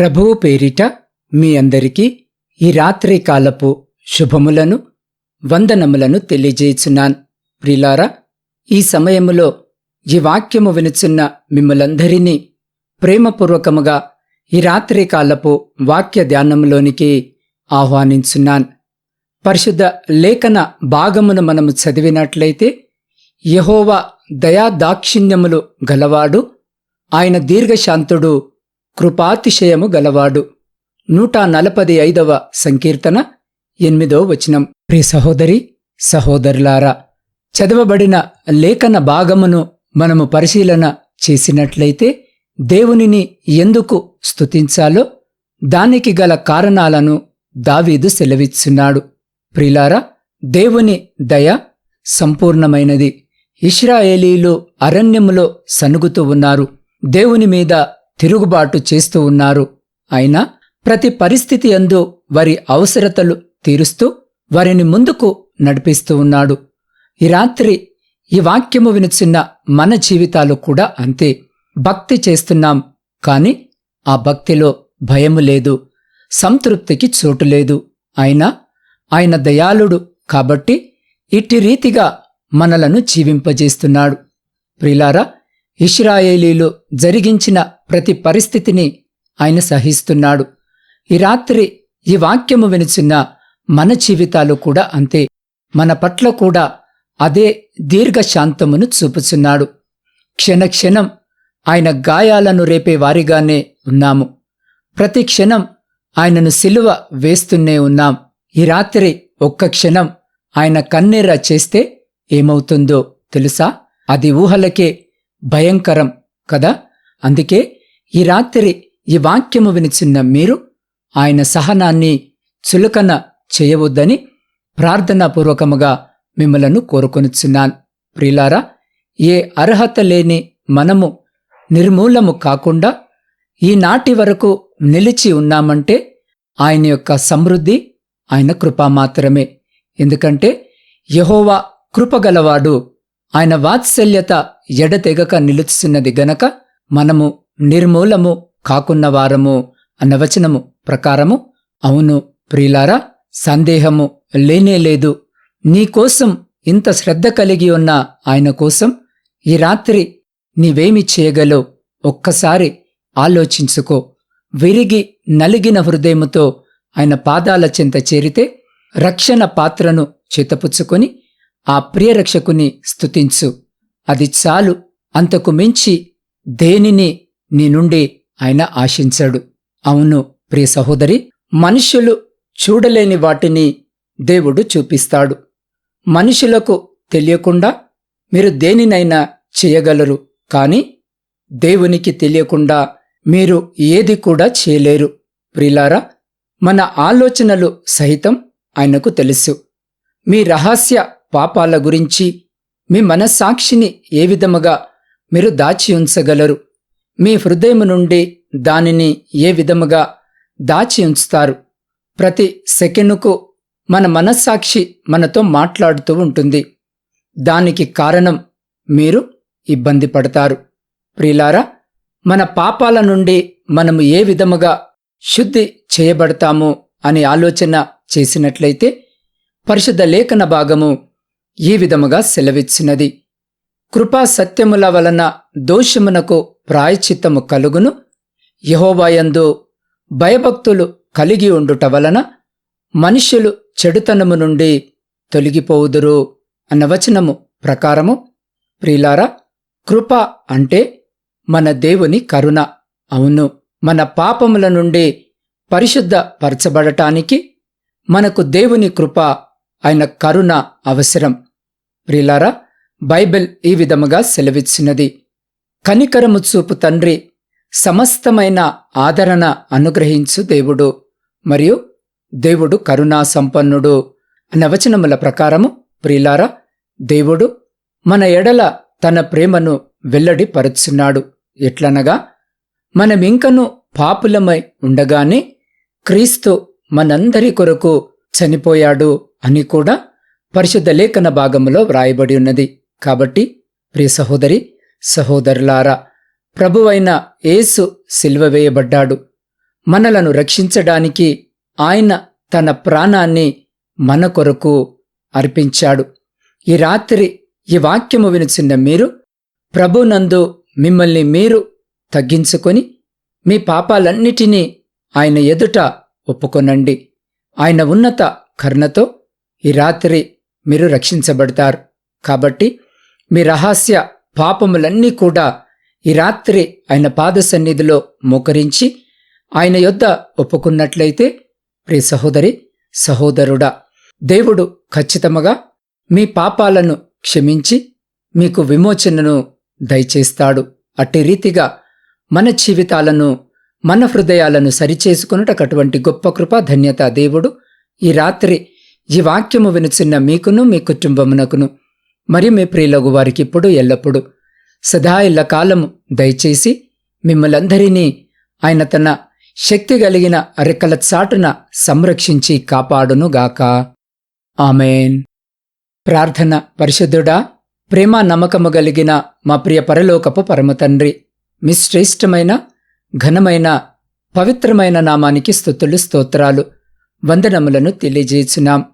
ప్రభువు పేరిట మీ అందరికీ ఈ రాత్రి కాలపు శుభములను వందనములను తెలియజేయుచున్నాను. ప్రిలారా ఈ సమయములో ఈ వాక్యము వినుచున్న మిమ్మలందరినీ ప్రేమపూర్వకముగా ఈ రాత్రి కాలపు వాక్య ధ్యానములోనికి ఆహ్వానించున్నాను. పరిశుద్ధ లేఖన భాగమును మనము చదివినట్లయితే యహోవా దయాదాక్షిణ్యములు గలవాడు ఆయన దీర్ఘశాంతుడు కృపాతిశయము గలవాడు. నూట నలభై ఐదవ సంకీర్తన ఎనిమిదో వచనం. ప్రియ సహోదరి సహోదరులారా చదవబడిన లేఖన భాగమును మనము పరిశీలన చేసినట్లయితే దేవునిని ఎందుకు స్తుతించాలో దానికి గల కారణాలను దావీదు సెలవిచ్చున్నాడు. ప్రిలారా దేవుని దయ సంపూర్ణమైనది. ఇష్రాయేలీలు అరణ్యములో సనుగుతూ ఉన్నారు. దేవుని మీద తిరుగుబాటు చేస్తూ ఉన్నారు. అయినా ప్రతి పరిస్థితి అందు వారి అవసరతలు తీరుస్తూ వారిని ముందుకు నడిపిస్తూ ఉన్నాడు. ఈ రాత్రి ఈ వాక్యము వినుచున్న మన జీవితాలు కూడా అంతే. భక్తి చేస్తున్నాం. కాని ఆ భక్తిలో భయము లేదు. సంతృప్తికి చోటు లేదు. అయినా ఆయన దయాళుడు కాబట్టి ఇట్టి రీతిగా మనలను జీవింపజేస్తున్నాడు. ప్రిలారా ఇస్రాయేలీలు జరిగించిన ప్రతి పరిస్థితిని ఆయన సహిస్తున్నాడు. ఈ రాత్రి ఈ వాక్యము వినిచిన మన జీవితాలు కూడా అంతే. మన పట్ల కూడా అదే దీర్ఘశాంతమును చూపుచున్నాడు. క్షణక్షణం ఆయన గాయాలను రేపే వారిగానే ఉన్నాము. ప్రతి క్షణం ఆయనను సిలువ వేస్తూనే ఉన్నాం. ఈ రాత్రి ఒక్క క్షణం ఆయన కన్నీర చేస్తే ఏమవుతుందో తెలుసా? అది ఊహలకే భయంకరం కదా? అందుకే ఈ రాత్రి ఈ వాక్యము వినిచిన్న మీరు ఆయన సహనాన్ని చులకన చేయవద్దని ప్రార్థనాపూర్వకముగా మిమ్మలను కోరుకొనుచున్నాను. ప్రిలారా ఏ అర్హత లేని మనము నిర్మూలము కాకుండా ఈనాటి వరకు నిలిచి ఉన్నామంటే ఆయన యొక్క సమృద్ధి ఆయన కృప మాత్రమే. ఎందుకంటే యహోవా కృపగలవాడు ఆయన వాత్సల్యత ఎడతెగక నిలుచున్నది గనక మనము నిర్మూలము కాకున్న వారము అన్న వచనము ప్రకారము అవును ప్రియులారా సందేహము లేనేలేదు నీకోసం ఇంత శ్రద్ధ కలిగి ఉన్న ఆయన కోసం ఈ రాత్రి నీవేమి చేయగలో ఒక్కసారి ఆలోచించుకో. విరిగి నలిగిన హృదయముతో ఆయన పాదాల చెంత చేరితే రక్షణ పాత్రను చేతపుచ్చుకొని ఆ ప్రియరక్షకుని స్తుతించు. అది చాలు. అంతకు మించి దేనిని నీ నుండి ఆయన ఆశించాడు. అవును ప్రియ సహోదరి మనుషులు చూడలేని వాటిని దేవుడు చూపిస్తాడు. మనుషులకు తెలియకుండా మీరు దేనినైనా చేయగలరు కాని దేవునికి తెలియకుండా మీరు ఏది కూడా చేయలేరు. ప్రిలారా మన ఆలోచనలు సహితం ఆయనకు తెలుసు. మీ రహస్య పాపాల గురించి మీ మనస్సాక్షిని ఏ విధముగా మీరు దాచి ఉంచగలరు? మీ హృదయం నుండి దానిని ఏ విధముగా దాచి ఉంచుతారు? ప్రతి సెకండుకు మన మనస్సాక్షి మనతో మాట్లాడుతూ ఉంటుంది. దానికి కారణం మీరు ఇబ్బంది పడతారు. ప్రియులారా మన పాపాల నుండి మనము ఏ విధముగా శుద్ధి చేయబడతాము అని ఆలోచన చేసినట్లయితే పరిశుద్ధ లేఖన భాగము ఈ విధముగా సెలవిచ్చినది. కృపా సత్యముల వలన దోషమునకు ప్రాయచిత్తము కలుగును. యహోవాయందు భయభక్తులు కలిగి ఉండుట వలన మనుష్యులు చెడుతనము నుండి తొలగిపోవుదురు అన్న వచనము ప్రకారము. ప్రిలారా కృప అంటే మన దేవుని కరుణ. అవును మన పాపముల నుండి పరిశుద్ధ పరచబడటానికి మనకు దేవుని కృప ఆయన కరుణ అవసరం. ప్రిలారా బైబిల్ ఈ విధముగా సెలవిచ్చినది. కనికరము చూపు తండ్రి సమస్తమైన ఆదరణ అనుగ్రహించు దేవుడు. మరియు దేవుడు కరుణా సంపన్నుడు నవచనముల ప్రకారము ప్రిలారా దేవుడు మన ఎడల తన ప్రేమను వెల్లడి పరుచున్నాడు ఎట్లనగా మనమింకను పాపులమై ఉండగానే క్రీస్తు మనందరి కొరకు చనిపోయాడు అని కూడా పరిశుద్ధ లేఖన భాగంలో వ్రాయబడి ఉన్నది. కాబట్టి ప్రియ సహోదరి సహోదరులారా ప్రభువైన యేసు సిల్వ వేయబడ్డాడు. మనలను రక్షించడానికి ఆయన తన ప్రాణాన్ని మన కొరకు అర్పించాడు. ఈ రాత్రి ఈ వాక్యము వినుచున్న మీరు ప్రభునందు మిమ్మల్ని మీరు తగ్గించుకొని మీ పాపాలన్నిటినీ ఆయన ఎదుట ఒప్పుకొనండి. ఆయన ఉన్నత కర్ణతో ఈ రాత్రి మీరు రక్షించబడతారు. కాబట్టి మీ రహస్య పాపములన్నీ కూడా ఈ రాత్రి ఆయన పాద సన్నిధిలో మోకరించి ఆయన యొద్ద ఒప్పుకున్నట్లయితే ప్రియ సహోదరి సహోదరుడా దేవుడు ఖచ్చితముగా మీ పాపాలను క్షమించి మీకు విమోచనను దయచేస్తాడు. అట్టి రీతిగా మన జీవితాలను మన హృదయాలను సరిచేసుకున్నట అటువంటి గొప్ప కృప ధన్యత దేవుడు ఈ రాత్రి ఈ వాక్యము వినుచున్న మీకును మీ కుటుంబమునకును మరియు మీ ప్రియులగు వారికి ఇప్పుడు ఎల్లప్పుడూ. సదా ఇళ్ళ కాలము దయచేసి మిమ్మలందరినీ ఆయన తన శక్తి కలిగిన రెక్కల చాటున సంరక్షించి కాపాడునుగాక. ఆమెన్. ప్రార్థన పరిశుద్ధుడా ప్రేమ నమ్మకము కలిగిన మా ప్రియ పరలోకపు పరమతండ్రి మీ శ్రేష్టమైన ఘనమైన పవిత్రమైన నామానికి స్థుతులు స్తోత్రాలు వందనములను తెలియజేసినాం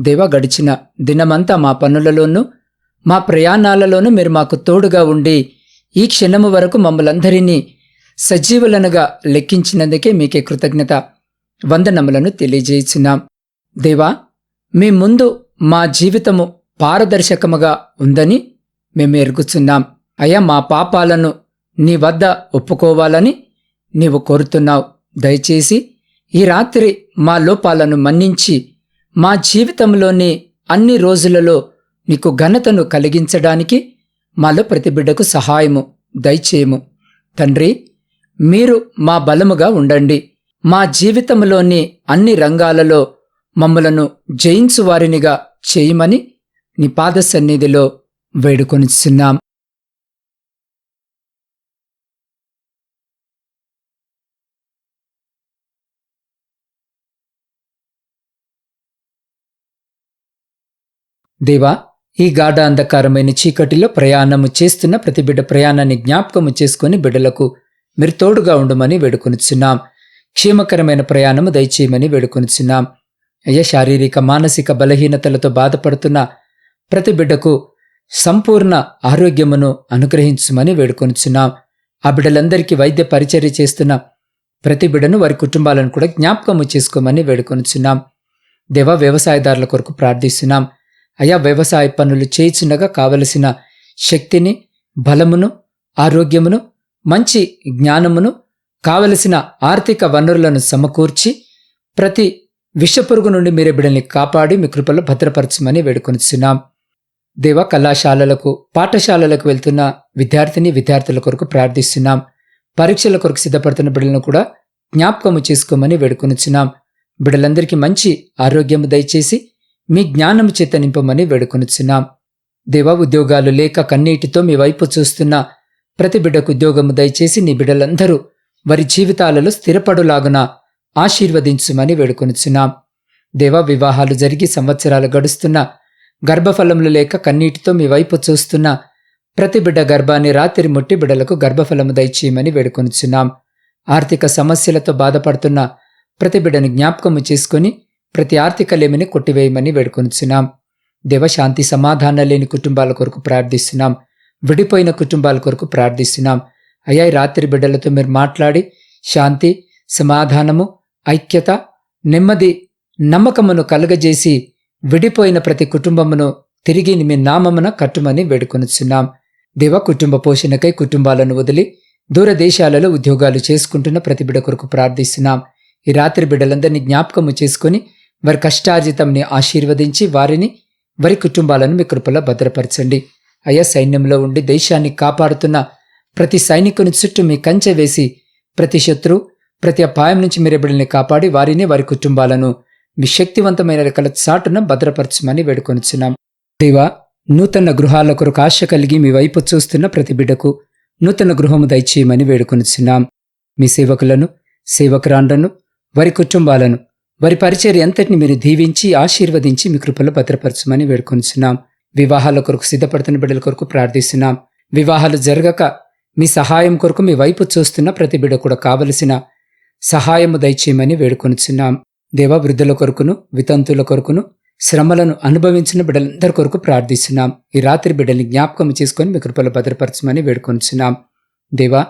దేవ గడిచిన దినమంతా మా పనులలోనూ మా ప్రయాణాలలోనూ మీరు మాకు తోడుగా ఉండి ఈ క్షణము వరకు మమ్మలందరినీ సజీవులనుగా లెక్కించినందుకే మీకే కృతజ్ఞత. వందనములను తెలియజేయుచున్నాం. దేవా మీ ముందు మా జీవితము పారదర్శకముగా ఉందని మేము ఎరుగుచున్నాం. అయ్యా మా పాపాలను నీ వద్ద ఒప్పుకోవాలని నీవు కోరుతున్నావు. దయచేసి ఈ రాత్రి మా లోపాలను మన్నించి మా జీవితంలోని అన్ని రోజులలో నీకు ఘనతను కలిగించడానికి మాలో ప్రతి బిడ్డకు సహాయము దయచేయము. తండ్రి మీరు మా బలముగా ఉండండి. మా జీవితంలోని అన్ని రంగాలలో మమ్మలను జయించు వారినిగా చేయమని నీ పాద సన్నిధిలో వేడుకొనిచున్నాం. దేవా ఈ గాఢ అంధకారమైన చీకటిలో ప్రయాణము చేస్తున్న ప్రతి బిడ్డ ప్రయాణాన్ని జ్ఞాపకము చేసుకుని బిడ్డలకు మీరు తోడుగా ఉండమని వేడుకొనిచున్నాం. క్షేమకరమైన ప్రయాణము దయచేయమని వేడుకొనిచున్నాం. అయ్యా శారీరక మానసిక బలహీనతలతో బాధపడుతున్న ప్రతి బిడ్డకు సంపూర్ణ ఆరోగ్యమును అనుగ్రహించమని వేడుకొనిచున్నాం. ఆ బిడ్డలందరికీ వైద్య పరిచర్య చేస్తున్న ప్రతి బిడ్డను వారి కుటుంబాలను కూడా జ్ఞాపకము చేసుకోమని వేడుకొనిచున్నాం. దేవ వ్యవసాయదారుల కొరకు ప్రార్థిస్తున్నాం. అయా వ్యవసాయ పనులు చేయుచుండగా కావలసిన శక్తిని బలమును ఆరోగ్యమును మంచి జ్ఞానమును కావలసిన ఆర్థిక వనరులను సమకూర్చి ప్రతి విషపురుగు నుండి మీరే బిడల్ని కాపాడి మీ కృపలో భద్రపరచమని వేడుకొనిచున్నాం. దేవ కళాశాలలకు పాఠశాలలకు వెళ్తున్న విద్యార్థిని విద్యార్థుల కొరకు ప్రార్థిస్తున్నాం. పరీక్షల కొరకు సిద్ధపడుతున్న బిడ్డలను కూడా జ్ఞాపకము చేసుకోమని వేడుకొనిచున్నాం. బిడ్డలందరికీ మంచి ఆరోగ్యము దయచేసి మీ జ్ఞానము చేత నింపమని వేడుకొనిచున్నాం. దేవ ఉద్యోగాలు లేక కన్నీటితో మీ వైపు చూస్తున్న ప్రతి బిడ్డకు ఉద్యోగము దయచేసి నీ బిడ్డలందరూ వారి జీవితాలలో స్థిరపడులాగున ఆశీర్వదించుమని వేడుకొనుచున్నాం. దేవ వివాహాలు జరిగి సంవత్సరాలు గడుస్తున్న గర్భఫలములు లేక కన్నీటితో మీ వైపు చూస్తున్న ప్రతి బిడ్డ గర్భాన్ని రాత్రి ముట్టి బిడ్డలకు గర్భఫలము దయచేయమని వేడుకొనుచున్నాం. ఆర్థిక సమస్యలతో బాధపడుతున్న ప్రతి బిడ్డను జ్ఞాపకము చేసుకుని ప్రతి ఆర్థిక లేమిని కొట్టివేయమని వేడుకొనిచున్నాం. దేవశాంతి సమాధానం లేని కుటుంబాల కొరకు ప్రార్థిస్తున్నాం. విడిపోయిన కుటుంబాల కొరకు ప్రార్థిస్తున్నాం. అయ్యా రాత్రి బిడ్డలతో మీరు మాట్లాడి శాంతి సమాధానము ఐక్యత నెమ్మది నమ్మకమును కలుగజేసి విడిపోయిన ప్రతి కుటుంబమును తిరిగి మీ నామమున కట్టుమని వేడుకొనుచున్నాం. దేవ కుటుంబ పోషణకై కుటుంబాలను వదిలి దూరదేశాలలో ఉద్యోగాలు చేసుకుంటున్న ప్రతి బిడ్డ కొరకు ప్రార్థిస్తున్నాం. ఈ రాత్రి బిడ్డలందరినీ జ్ఞాపకము చేసుకుని వారి కష్టార్జితంని ఆశీర్వదించి వారిని వారి కుటుంబాలను మీ కృపలో భద్రపరచండి. అయ్యా సైన్యంలో ఉండి దేశాన్ని కాపాడుతున్న ప్రతి సైనికుని చుట్టూ మీ కంచె వేసి ప్రతి శత్రు ప్రతి అపాయం నుంచి మీరు బిడ్డల్ని కాపాడి వారిని వారి కుటుంబాలను మీ శక్తివంతమైన రెక్కల చాటున భద్రపరచమని వేడుకొనిచున్నాం. దేవా నూతన గృహాల కొరకు ఆశ కలిగి మీ వైపు చూస్తున్న ప్రతి బిడ్డకు నూతన గృహము దయచేయమని వేడుకొనిచున్నాం. మీ సేవకులను సేవకురాండ్లను వారి కుటుంబాలను వారి పరిచర్య అంతటిని మీరు దీవించి ఆశీర్వదించి మీ కృపలో భద్రపరచమని వేడుకొనిచున్నాం. వివాహాల కొరకు సిద్ధపడుతున్న బిడ్డల కొరకు ప్రార్థిస్తున్నాం. వివాహాలు జరగక మీ సహాయం కొరకు మీ వైపు చూస్తున్న ప్రతి బిడ్డ కూడా కావలసిన సహాయము దయచేయమని వేడుకొనిచున్నాం. దేవ వృద్ధుల కొరకును వితంతుల కొరకును శ్రమలను అనుభవించిన బిడ్డలందరి కొరకు ప్రార్థిస్తున్నాం. ఈ రాత్రి బిడ్డల్ని జ్ఞాపకం చేసుకొని మీ కృపలో భద్రపరచమని వేడుకొనిచున్నాం. దేవా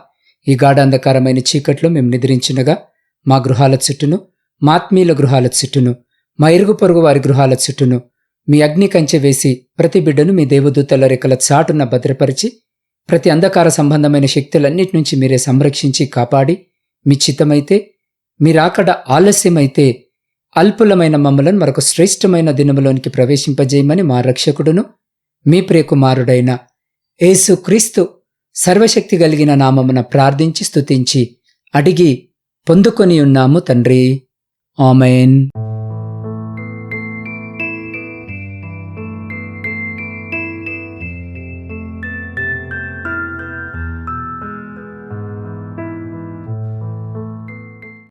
ఈ గాఢ అంధకారమైన చీకట్లో మేము నిద్రించినగా మా గృహాల చుట్టూను మాత్మీల గృహాల చుట్టూను మా ఇరుగు పొరుగు వారి గృహాల చుట్టూను మీ అగ్ని కంచె వేసి ప్రతి బిడ్డను మీ దేవదూతల రెక్కల చాటున భద్రపరిచి ప్రతి అంధకార సంబంధమైన శక్తులన్నిటి నుంచి మీరే సంరక్షించి కాపాడి మీ చిత్తమైతే మీరాకడ ఆలస్యమైతే అల్పులమైన మమ్మలను మరొక శ్రేష్టమైన దినములోనికి ప్రవేశింపజేయమని మా రక్షకుడును మీ ప్రియకుమారుడైన యేసు క్రీస్తు సర్వశక్తి కలిగిన నామమున ప్రార్థించి స్తుతించి అడిగి పొందుకొని ఉన్నాము తండ్రి. ఆమెన్